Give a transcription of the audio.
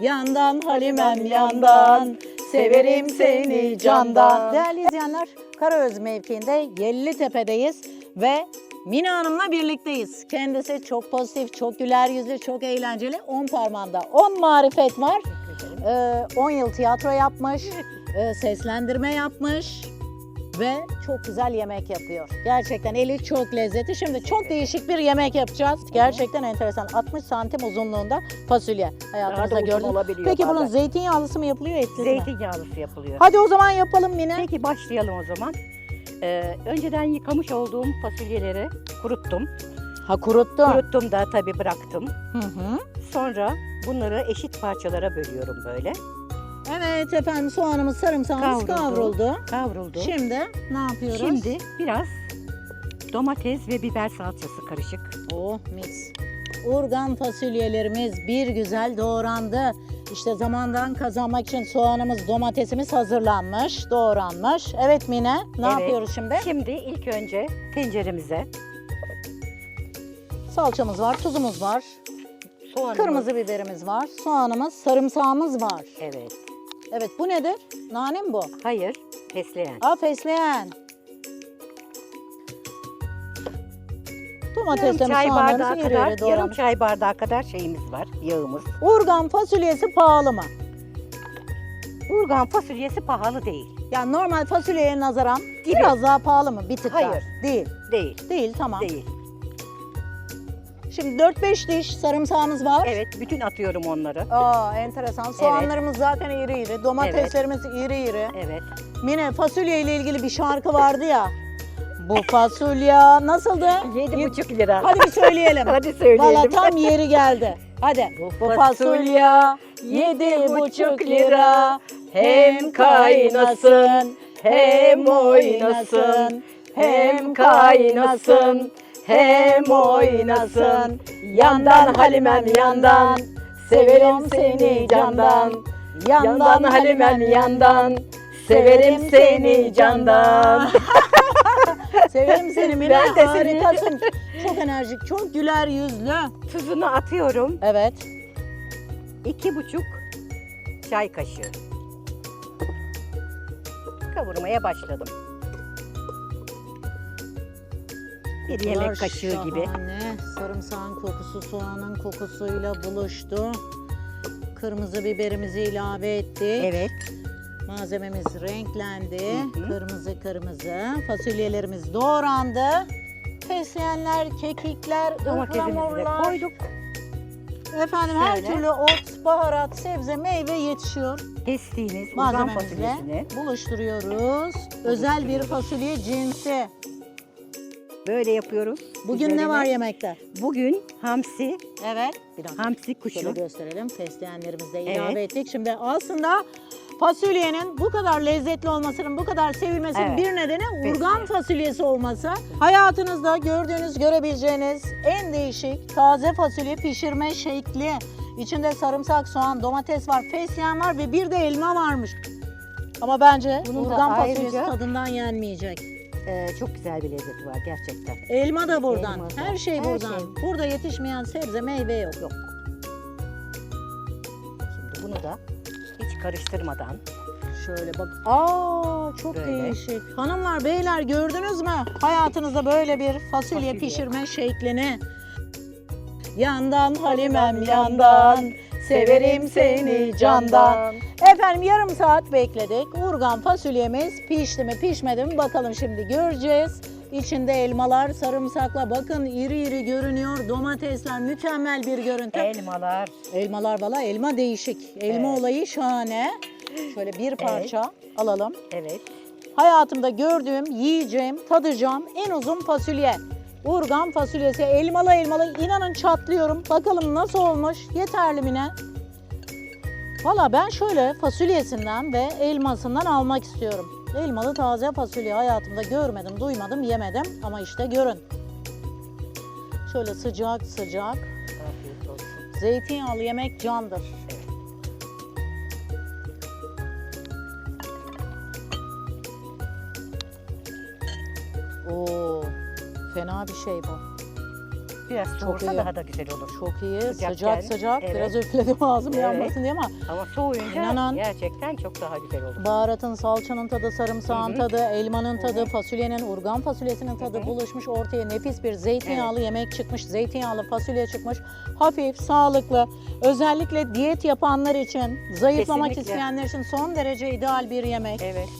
Yandan Halimem yandan. Severim seni candan. Değerli izleyenler Karaöz mevkiinde Yellitepe'deyiz ve Mine Hanım'la birlikteyiz. Kendisi çok pozitif, çok güler yüzlü, çok eğlenceli. 10 parmağında 10 marifet var. Ee, 10 yıl tiyatro yapmış, e, seslendirme yapmış ve çok güzel yemek yapıyor. Gerçekten eli çok lezzetli. Şimdi çok değişik bir yemek yapacağız. Gerçekten enteresan. 60 santim uzunluğunda fasulye. Hayatımızda Daha da uzun gördüm. olabiliyor Peki bunun bazen. zeytinyağlısı mı yapılıyor etli mi? Zeytinyağlısı yapılıyor. Hadi o zaman yapalım Mine. Peki başlayalım o zaman. Ee, önceden yıkamış olduğum fasulyeleri kuruttum. Ha kuruttu. Kuruttum da tabii bıraktım. Hı hı. Sonra bunları eşit parçalara bölüyorum böyle. Evet efendim soğanımız sarımsağımız Kavruldu. kavruldu. Kavruldu. Şimdi ne yapıyoruz? Şimdi biraz domates ve biber salçası karışık. Oh mis. Urgan fasulyelerimiz bir güzel doğrandı. İşte zamandan kazanmak için soğanımız, domatesimiz hazırlanmış, doğranmış. Evet Mine, ne Evet. yapıyoruz şimdi? Şimdi ilk önce tenceremize Salçamız var, tuzumuz var, soğanımı... kırmızı biberimiz var, soğanımız, sarımsağımız var. Evet. Evet bu nedir? Nane mi bu? Hayır, fesleğen. Aa fesleğen. Yarım Domateslerimiz, çay bardağı kadar, yarım çay bardağı kadar şeyimiz var, yağımız. Urgan fasulyesi pahalı mı? Urgan fasulyesi pahalı değil. Yani normal fasulyeye nazaran Gibi. biraz daha pahalı mı? Bir tık daha. Hayır. Değil. Değil, Değil tamam. değil. Şimdi 4-5 diş sarımsağımız var. Evet, bütün atıyorum onları. Aa enteresan. Soğanlarımız zaten iri iri. Domateslerimiz iri iri. Evet. Mine fasulye ile ilgili bir şarkı vardı ya. Bu fasulye nasıldı? Yedi buçuk lira. Hadi bir söyleyelim. Hadi söyleyelim. Valla tam yeri geldi. Hadi. Bu Bu fasulye yedi buçuk lira. Hem kaynasın hem oynasın. Hem kaynasın hem oynasın. Yandan Halimem yandan. Severim seni candan. Yandan Halimem yandan. Severim seni candan. Severim seni Mine. Ben. Harikasın. Çok enerjik, çok güler yüzlü. Tuzunu atıyorum. Evet. İki buçuk çay kaşığı. Kavurmaya başladım. Bir yemek Kokular kaşığı gibi. şahane. Sarımsağın kokusu soğanın kokusuyla buluştu. Kırmızı biberimizi ilave ettik. Evet. Malzememiz renklendi. Hı hı. Kırmızı kırmızı. Fasulyelerimiz doğrandı. Fesleğenler, kekikler, Domatesimizi de ıhlamurlar. koyduk. Efendim her Şöyle. türlü ot, baharat, sebze, meyve yetişiyor. Kestiğiniz uzan Malzememizle fasulyesini buluşturuyoruz. Özel bir fasulye cinsi. Böyle yapıyoruz. Bugün Üzerine- ne var yemekte? Bugün hamsi, Evet. Bir dakika. hamsi Şöyle kuşu. gösterelim. Fesleğenlerimizi de Evet. ilave ettik. Şimdi aslında fasulyenin bu kadar lezzetli olmasının, bu kadar sevilmesinin Evet. bir nedeni Fesleğen. urgan fasulyesi olması. Hayatınızda gördüğünüz, görebileceğiniz en değişik taze fasulye pişirme şekli. İçinde sarımsak, soğan, domates var, fesleğen var ve bir de elma varmış. Ama bence Bunun da urgan fasulyesi ayrıca- tadından yenmeyecek. Ee, çok güzel bir lezzeti var gerçekten. Elma da buradan. Elma da. Her şey Her buradan. şey. Burada yetişmeyen sebze, meyve yok. Yok. Şimdi bunu da hiç karıştırmadan Şöyle bak. Aa çok Böyle. değişik. Hanımlar, beyler gördünüz mü? Hayatınızda böyle bir fasulye, Fasulye. pişirme şeklini. Yandan Halimem yandan. Severim seni candan. Efendim yarım saat bekledik. Urgan fasulyemiz pişti mi pişmedi mi bakalım şimdi göreceğiz. İçinde elmalar, sarımsakla bakın iri iri görünüyor. Domatesler mükemmel bir görüntü. elmalar. Elmalar valla elma değişik. Elma Evet. olayı şahane. Şöyle bir parça alalım. Evet. Hayatımda gördüğüm, yiyeceğim, tadacağım en uzun fasulye. Urgan fasulyesi elmalı elmalı inanın çatlıyorum. Bakalım nasıl olmuş? Yeterli mi ne? Valla ben şöyle fasulyesinden ve elmasından almak istiyorum. Elmalı taze fasulye hayatımda görmedim, duymadım, yemedim ama işte görün. Şöyle sıcak sıcak. Zeytinyağlı yemek candır. Oo, fena bir şey bu. biraz soğursa iyi. daha da güzel olur. Çok iyi. Sıcak Sıcak sıcak. yani. Biraz üfledim ağzım Evet. yanmasın diye ama Ama soğuyunca İnanın- gerçekten çok daha güzel olur. baharatın, salçanın tadı, sarımsağın Hı hı. tadı, elmanın Hı tadı, fasulyenin, urgan fasulyesinin tadı Hı hı. buluşmuş ortaya nefis bir zeytinyağlı yemek çıkmış. Zeytinyağlı fasulye çıkmış. Hafif, sağlıklı. Özellikle diyet yapanlar için, zayıflamak Kesinlikle. isteyenler için son derece ideal bir yemek. Evet.